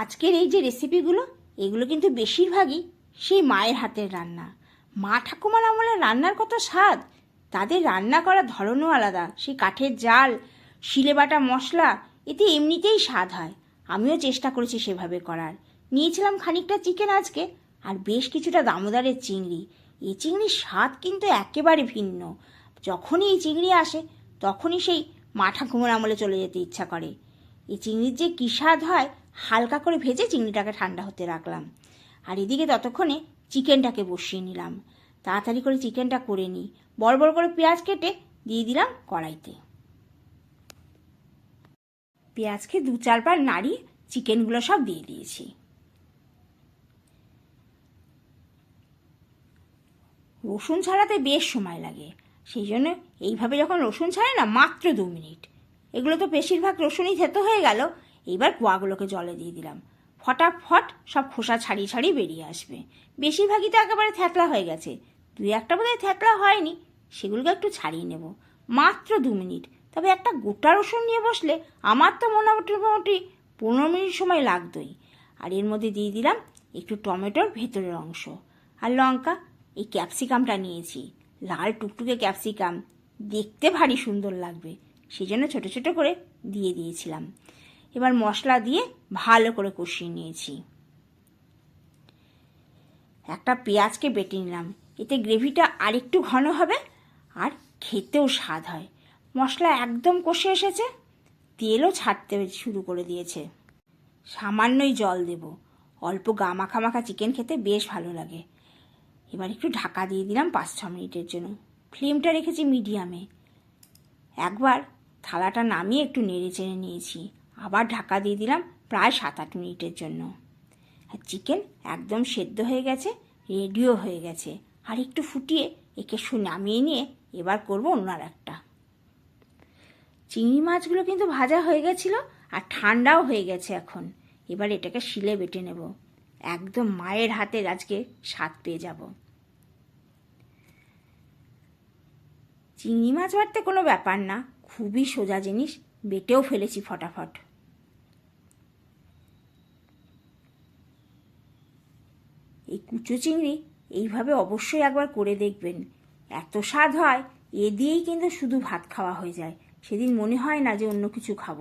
আজকের এই যে রেসিপিগুলো এগুলো কিন্তু বেশিরভাগই সেই মায়ের হাতের রান্না। মা ঠাকুমার আমলের রান্নার কত স্বাদ? তাদের রান্না করার ধরনও আলাদা। সেই কাঠের জাল, শিলে বাটা মশলা, এতে এমনিতেই স্বাদ হয়। আমিও চেষ্টা করেছি সেভাবে করার। নিয়েছিলাম খানিকটা চিকেন আজকে, আর বেশ কিছুটা দামোদারের চিংড়ি। এই চিংড়ির স্বাদ কিন্তু একেবারে ভিন্ন। যখনই এই চিংড়ি আসে, তখনই সেই মা ঠাকুমার আমলে চলে যেতে ইচ্ছা করে। এই চিংড়ির যে কী স্বাদ হয় হালকা করে ভেজে চিংড়িটাকে ঠান্ডা হতে রাখলাম। আর এদিকে ততক্ষণে চিকেনটাকে বসিয়ে নিলাম। তাড়াতাড়ি করে চিকেনটা করে নিই। বড় বড় করে পেঁয়াজ কেটে দিয়ে দিলাম কড়াইতে। পেঁয়াজকে দু চারবার নাড়িয়ে চিকেনগুলো সব দিয়ে দিয়েছি। রসুন ছাড়াতে বেশ সময় লাগে। সেই জন্য এইভাবে যখন রসুন ছাড়ে না, মাত্র দু মিনিট। এগুলো তো বেশিরভাগ রসুনই থেতো হয়ে গেল। এবার কোয়াগুলোকে জলে দিয়ে দিলাম। ফটাফট সব খোসা ছাড়িয়ে ছাড়িয়ে বেরিয়ে আসবে। বেশিরভাগই তো একেবারে থ্যাতলা হয়ে গেছে। দুই একটা বোধহয় থ্যাতলা হয়নি, সেগুলোকে একটু ছাড়িয়ে নেব। মাত্র দু মিনিট। তবে একটা গোটা রসুন নিয়ে বসলে আমার তো মোটামুটি পনেরো মিনিট সময় লাগতোই। আর এর মধ্যে দিয়ে দিলাম একটু টমেটোর ভেতরের অংশ। আর লঙ্কা, এই ক্যাপসিকামটা নিয়েছি। লাল টুকটুকে ক্যাপসিকাম। দেখতে ভারী সুন্দর লাগবে। সেই জন্য ছোটো ছোটো করে দিয়ে দিয়েছিলাম। এবার মশলা দিয়ে ভালো করে কষিয়ে নিয়েছি। একটা পেঁয়াজকে বেটে নিলাম। এতে গ্রেভিটা আরেকটু ঘন হবে আর খেতেও স্বাদ হয়। মশলা একদম কষে এসেছে, তেলও ছাড়তে শুরু করে দিয়েছে। সামান্যই জল দেব। অল্প গা মাখা মাখা চিকেন খেতে বেশ ভালো লাগে। এবার একটু ঢাকা দিয়ে দিলাম পাঁচ ছ মিনিটের জন্য। ফ্লেমটা রেখেছি মিডিয়ামে। একবার থালাটা নামিয়ে একটু নেড়ে চেড়ে নিয়েছি। আবার ঢাকা দিয়ে দিলাম প্রায় সাত আট মিনিটের জন্য। আর চিকেন একদম সেদ্ধ হয়ে গেছে, রেডিও হয়ে গেছে। আর একটু ফুটিয়ে একে শু নামিয়ে নিয়ে এবার করব ওনার একটা চিংড়ি মাছগুলো কিন্তু ভাজা হয়ে গেছিল আর ঠান্ডাও হয়ে গেছে এখন। এবার এটাকে শিলে বেটে নেব। একদম মায়ের হাতের আজকে স্বাদ পেয়ে যাব। চিংড়ি মাছ বাড়তে কোনো ব্যাপার না, খুবই সোজা জিনিস, বেটেও ফেলেছি ফটাফট। এই কুচো চিংড়ি এইভাবে অবশ্যই একবার করে দেখবেন। এত স্বাদ হয়, এ দিয়েই কিন্তু শুধু ভাত খাওয়া হয়ে যায়। সেদিন মনে হয় না যে অন্য কিছু খাব।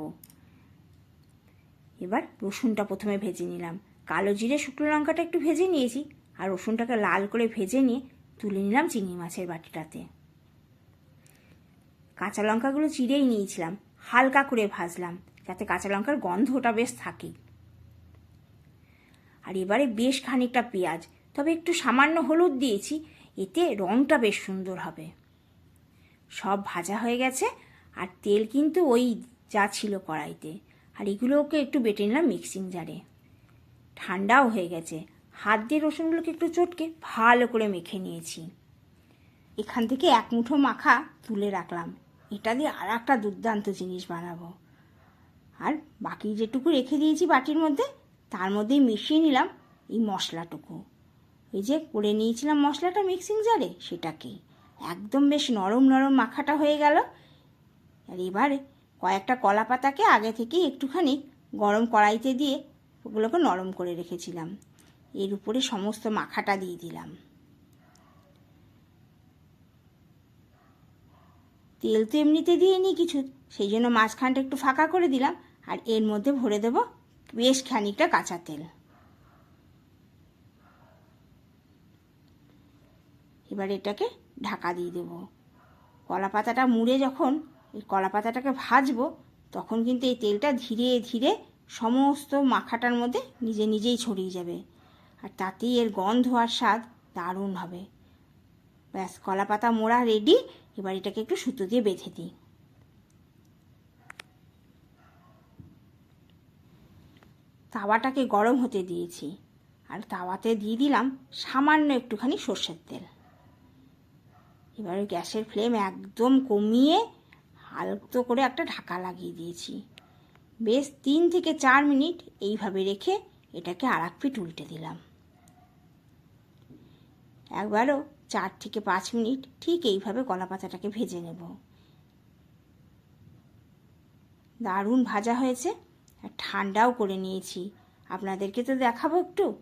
এবার রসুনটা প্রথমে ভেজে নিলাম। কালো জিরে শুকনো লঙ্কাটা একটু ভেজে নিয়েছি আর রসুনটাকে লাল করে ভেজে নিয়ে তুলে নিলাম চিংড়ি মাছের বাটিটাতে। কাঁচা লঙ্কাগুলো চিড়েই নিয়েছিলাম, হালকা করে ভাজলাম, যাতে কাঁচা লঙ্কার গন্ধটা বেশ থাকে। আর এবারে বেশ খানিকটা পেঁয়াজ। তবে একটু সামান্য হলুদ দিয়েছি, এতে রঙটা বেশ সুন্দর হবে। সব ভাজা হয়ে গেছে, আর তেল কিন্তু ওই যা ছিল কড়াইতে। আর এগুলোকে একটু বেটে নিলাম মিক্সিং জারে। ঠান্ডাও হয়ে গেছে। হাত দিয়ে রসুনগুলোকে একটু চটকে ভালো করে মেখে নিয়েছি। এখান থেকে এক মুঠো মাখা তুলে রাখলাম। এটা দিয়ে আর একটা দুর্দান্ত জিনিস বানাবো। আর বাকি যেটুকু রেখে দিয়েছি বাটির মধ্যে তার মধ্যেই মিশিয়ে নিলাম এই মশলাটুকু। এই যে করে নিয়েছিলাম মশলাটা মিক্সিং জারে সেটাকে। একদম বেশ নরম নরম মাখাটা হয়ে গেল। আর এবারে কয়েকটা কলা পাতাকে আগে থেকেই একটুখানি গরম কড়াইতে দিয়ে ওগুলোকে নরম করে রেখেছিলাম। এর উপরে সমস্ত মাখাটা দিয়ে দিলাম। তেল তো এমনিতে দিয়ে নিই কিছু, সেই জন্য মাঝখানটা একটু ফাঁকা করে দিলাম আর এর মধ্যে ভরে দেব বেশ খানিকটা কাঁচা তেল। এবার এটাকে ঢাকা দিয়ে দেব। কলা পাতাটা মুড়ে যখন এই কলা পাতাটাকে ভাজবো, তখন কিন্তু এই তেলটা ধীরে ধীরে সমস্ত মাখাটার মধ্যে নিজে নিজেই ছড়িয়ে যাবে। আর তাতেই এর গন্ধ আর স্বাদ দারুণ হবে। ব্যাস কলা পাতা মোড়া রেডি এবার এটাকে একটু সুতো দিয়ে বেঁধে দিই। তাওয়াটাকে গরম হতে দিয়েছি। আর তাওয়াতে দিয়ে দিলাম সামান্য একটুখানি সর্ষের তেল। এবারে গ্যাসের ফ্লেম একদম কমিয়ে হালতো করে একটা ঢাকা লাগিয়ে দিয়েছি। বেশ তিন থেকে চার মিনিট এইভাবে রেখে এটাকে আর এক পিঠ উল্টে দিলাম। একবারও চার থেকে পাঁচ মিনিট ঠিক এইভাবে কলা পাতাটাকে ভেজে নেব। দারুণ ভাজা হয়েছে। ঠান্ডাও করে নিয়েছি। আপনাদেরকে তো দেখাবো একটু।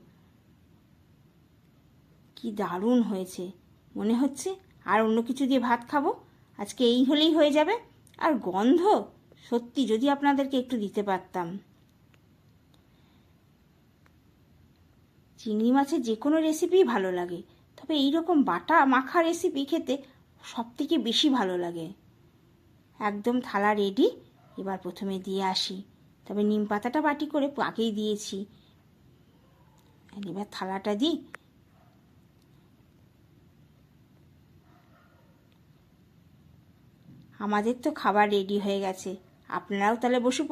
কি দারুণ হয়েছে। মনে হচ্ছে আর অন্য কিছু দিয়ে ভাত খাব। আজকে এই হলেই হয়ে যাবে। আর গন্ধ, সত্যি যদি আপনাদেরকে একটু দিতে পারতাম। চিংড়ি মাছের যে কোনো রেসিপিই ভালো লাগে। তবে এই রকম বাটা মাখা রেসিপি খেতে সব থেকে বেশি ভালো লাগে। একদম থালা রেডি এবার প্রথমে দিয়ে আসি। তবে নিম পাতাটা বাটি করে পাকেই দিয়েছি। এবার থালাটা দিই। আমাদের তো খাবার রেডি হয়ে গেছে। আপনারাও তাহলে বসে